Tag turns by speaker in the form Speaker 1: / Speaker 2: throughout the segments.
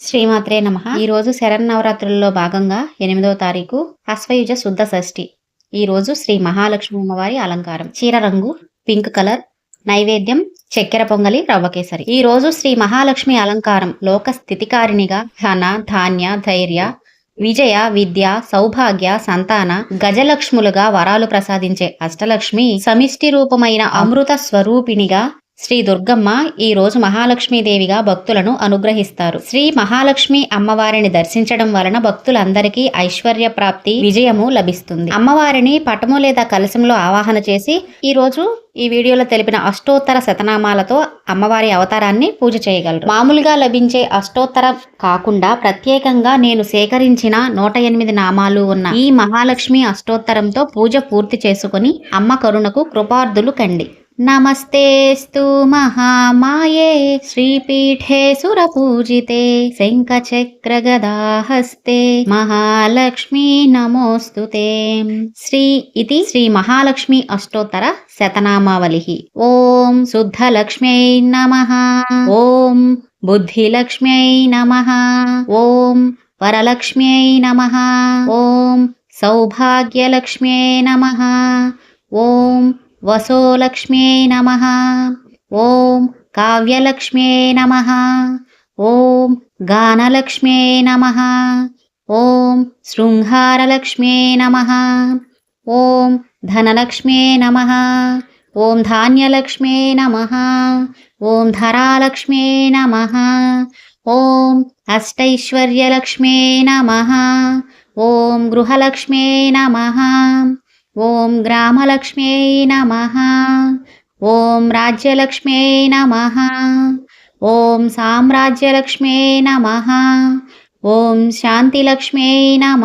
Speaker 1: శ్రీమాత్రే నమ. ఈ రోజు శరన్నవరాత్రుల్లో భాగంగా ఎనిమిదవ తారీఖు అశ్వయుజ శుద్ధ షష్ఠి. ఈ రోజు శ్రీ మహాలక్ష్మి అమ్మవారి అలంకారం. చీర రంగు పింక్ కలర్ నైవేద్యం చక్కెర పొంగలి రవ్వకేసరి ఈ రోజు శ్రీ మహాలక్ష్మి అలంకారం లోక స్థితికారిణిగా ధన ధాన్య ధైర్య విజయ విద్య సౌభాగ్య సంతాన గజలక్ష్ములుగా వరాలు ప్రసాదించే అష్టలక్ష్మి సమిష్టి రూపమైన అమృత స్వరూపిణిగా శ్రీ దుర్గమ్మ ఈ రోజు మహాలక్ష్మీదేవిగా భక్తులను అనుగ్రహిస్తారు. శ్రీ మహాలక్ష్మి అమ్మవారిని దర్శించడం వలన భక్తులందరికీ ఐశ్వర్య ప్రాప్తి విజయము లభిస్తుంది. అమ్మవారిని పటము లేదా కలశంలో ఆవాహన చేసి ఈ రోజు ఈ వీడియోలో తెలిపిన అష్టోత్తర శతనామాలతో అమ్మవారి అవతారాన్ని పూజ చేయగలరు. మామూలుగా లభించే అష్టోత్తరం కాకుండా ప్రత్యేకంగా నేను సేకరించిన నూట ఎనిమిది నామాలు ఉన్న ఈ మహాలక్ష్మి అష్టోత్తరంతో పూజ పూర్తి చేసుకుని అమ్మ కరుణకు కృపార్థులు కండి. నమస్తేస్తు మహామాయే శ్రీపీఠే సురపూజితే శంఖచక్రగదాహస్తే మహాలక్ష్మీ నమోస్తు శ్రీ ఇది శ్రీ మహాలక్ష్మి అష్టోత్తర శతనామావళి ఓం శుద్ధలక్ష్మ్యై నమ. ఓం బుద్ధిలక్ష్మ్యై నమ. ఓం వరలక్ష్మ్యై నమ. ఓం సౌభాగ్యలక్ష్మ్యై నమ. ఓం వసోలక్ష్మ్యై నమ. ఓం కావ్యలక్ష్మ్యై నమ. ఓం గానలక్ష్మ్యై నమ. ఓం శృంగారలక్ష్మ్యై నమ. ఓం ధనలక్ష్మ్యై నమ. ఓం ధాన్యలక్ష్మ్యై నమ. ఓం ధరాలక్ష్మ్యై నమ. ఓం అష్టైశ్వర్యలక్ష్మ్యై నమ. ఓం గృహలక్ష్మ్యై నమ. ఓం గ్రామలక్ష్మ్యై నమ. ఓం రాజ్యలక్ష్మ్యై నమ. ఓం సామ్రాజ్యలక్ష్మ్యై నమ. ఓం శాంతిలక్ష్మ్యై నమ.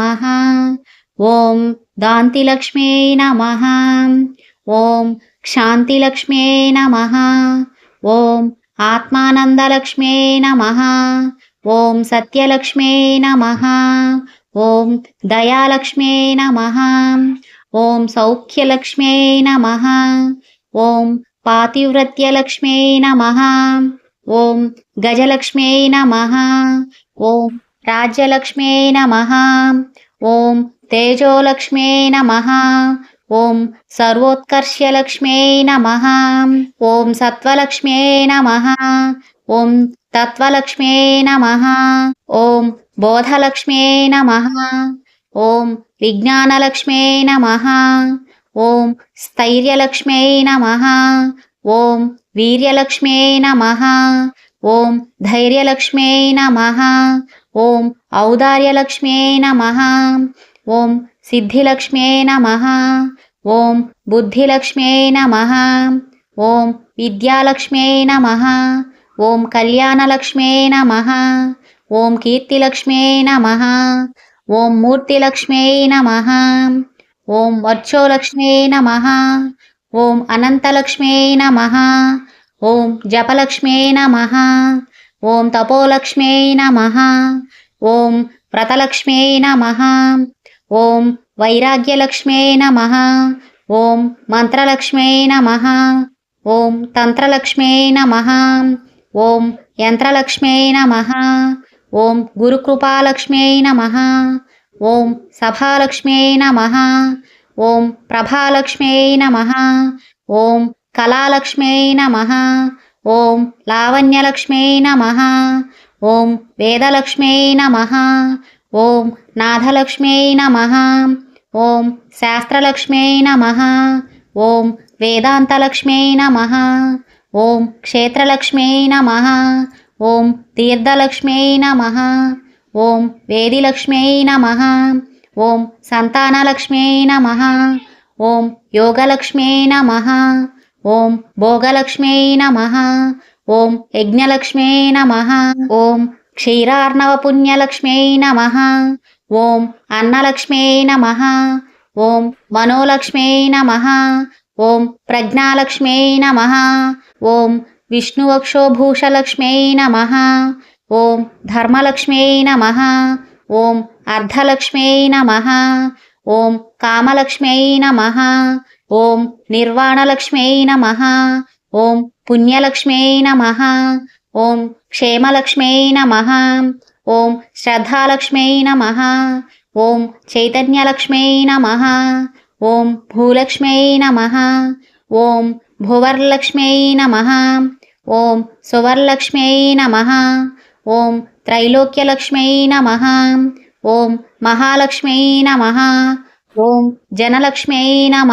Speaker 1: ఓం దాంతిలక్ష్మ్యై నమ. ఓం క్షాంతిలక్ష్మ్యై నమ. ఓం ఆత్మానందలక్ష్మ్యై నమ. ఓం సత్యలక్ష్మ్యై నమ. ఓం దయాలక్ష్మ్యై నమ. ఓం సౌఖ్యలక్ష్మ్యై నమ. ఓం పాతివ్రత్యలక్ష్మ్యై నమ. ఓం గజలక్ష్మ్యై నమ. ఓం రాజ్యలక్ష్మ్యై నమ. ఓం తేజోలక్ష్మ్యై నమ. ఓం సర్వోత్కర్ష్యలక్ష్మ్యై నమ. ఓం సత్వలక్ష్మ్యై నమ. ఓం తత్వలక్ష్మ్యై నమ. ఓం బోధలక్ష్మ్యై నమ. ఓం విజ్ఞానలక్ష్మ్యై నమ. ఓం స్థైర్యలక్ష్మ్యై నమ. ఓం వీర్యలక్ష్మ్యై నమ. ఓం ధైర్యలక్ష్మ్యై నమ. ఓం ఔదార్యలక్ష్మ్యై నమ. ఓం సిద్ధిలక్ష్మ్యై నమ. ఓం బుద్ధిలక్ష్మ్యై నమ. ఓం విద్యాలక్ష్మ్యై నమ. ఓం కళ్యాణలక్ష్మ్యై నమ. ఓం కీర్తిలక్ష్మ్యై నమ. ఓం మూర్తిలక్ష్మ్యై నమ ఓం వర్చోలక్ష్మ్యై నమ ఓం అనంతలక్ష్మ్యై నమ ఓం జపలక్ష్మ్యై నమ ఓం తపోలక్ష్మ్యై నమ ఓం వ్రతలక్ష్మ్యై నమ ఓం వైరాగ్యలక్ష్మ్యై నమ ఓం మంత్రలక్ష్మ్యై నమ ఓం తంత్రలక్ష్మ్యై నమ ఓం యంత్రలక్ష్మ్యై నమ ఓం గురుకృపాలక్ష్మ్యై నమ. ఓం సభాలక్ష్మ్యై నమ. ఓం ప్రభాలక్ష్మ్యై నమ. ఓం కళాలక్ష్మ్యై నమ. ఓం లావణ్యలక్ష్మ్యై నమ. ఓం వేదలక్ష్మ్యై నమ. ఓం నాథలక్ష్మ్యై నమ. ఓం శాస్త్రలక్ష్మ్యై నమ. ఓం వేదాంతలక్ష్మ్యై నమ. ఓం క్షేత్రలక్ష్మ్యై నమ. ఓం తీర్థలక్ష్మ్యై నమ ఓం వేదిలక్ష్మ్యై నమ ఓం సంతానలక్ష్మ్యై నమ ఓం యోగలక్ష్మ్యై నమ ఓం భోగలక్ష్మ్యై నమ ఓం యజ్ఞలక్ష్మ్యై నమ ఓం క్షీరార్ణవపుణ్యలక్ష్మ్యై నమ ఓం అన్నలక్ష్మ్యై నమ ఓం మనోలక్ష్మ్యై నమ ఓం ప్రజ్ఞాలక్ష్మ్యై నమ ఓం విష్ణువక్షోభూషలక్ష్మ్యై నమ ఓం ధర్మలక్ష్మ్యై నమ ఓం అర్ధలక్ష్మ్యై నమ ఓం కామలక్ష్మ్యై నమ ఓం నిర్వాణలక్ష్మ్యై నమ ఓం పుణ్యలక్ష్మ్యై నమ ఓం క్షేమలక్ష్మ్యై నమ ఓం శ్రద్ధాలక్ష్మ్యై నమ ఓం చైతన్యలక్ష్మ్యై నమ ఓం భూలక్ష్మ్యై నమ ఓం భువర్లక్ష్మ్యై నమ ఓం సువర్లక్ష్మ్యై నమ. ఓం త్రైలోక్యలక్ష్మ్యై నమ. ఓం మహాలక్ష్మ్యై నమ. ఓం జనలక్ష్మ్యై నమ.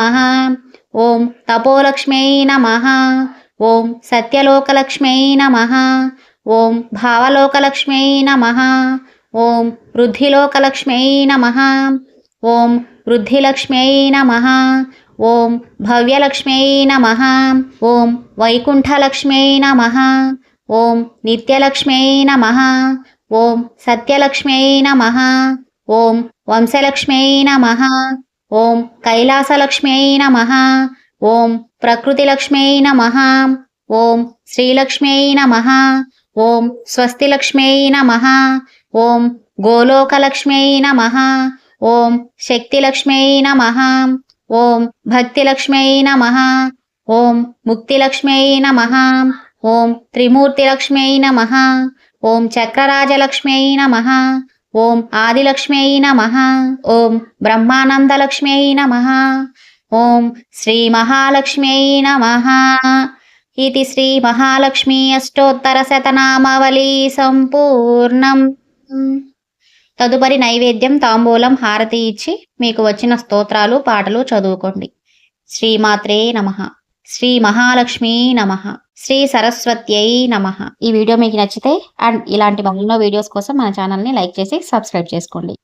Speaker 1: ఓం తపోలక్ష్మ్యై నమ. ఓం సత్యలోకలక్ష్మ్యై నమ. ఓం భావలోకలక్ష్మ్యై నమ. ఓం వృద్ధిలోకలక్ష్మ్యై నమ. ఓం వృద్ధిలక్ష్మ్యై నమ. ఓం భవ్యలక్ష్మ్యై నమ ఓం వైకుంఠలక్ష్మ్యై నమ ఓం నిత్యలక్ష్మ్యై నమ ఓం సత్యలక్ష్మ్యై నమ ఓం వంశలక్ష్మ్యై నమ ఓం కైలాసలక్ష్మ్యై నమ ఓం ప్రకృతిలక్ష్మ్యై నమ ఓం శ్రీలక్ష్మ్యై నమ ఓం స్వస్తిలక్ష్మ్యై నమ ఓం గోలోకలక్ష్మ్యై నమ ఓం శక్తిలక్ష్మ్యై నమ ఓం భక్తిలక్ష్మ్యై నమ. ఓం ముక్తిలక్ష్మ్యై నమ. ఓం త్రిమూర్తిలక్ష్మ్యై నమ. ఓం చక్రరాజలక్ష్మ్యై నమ. ఓం ఆదిలక్ష్మ్యై నమ. ఓం బ్రహ్మానందలక్ష్మ్యై నమ. ఓం శ్రీ మహాలక్ష్మ్యై నమ. ఇది శ్రీ మహాలక్ష్మీ అష్టోత్తర శతనామావళి సంపూర్ణం. తదుపరి నైవేద్యం తాంబూలం హారతి ఇచ్చి మీకు వచ్చిన స్తోత్రాలు పాటలు చదువుకోండి. శ్రీమాత్రే నమ. శ్రీ మహాలక్ష్మి నమ. శ్రీ సరస్వత్యై నమ. ఈ వీడియో మీకు నచ్చితే అండ్ ఇలాంటి మరెన్నో వీడియోస్ కోసం మన ఛానల్ని లైక్ చేసి సబ్స్క్రైబ్ చేసుకోండి.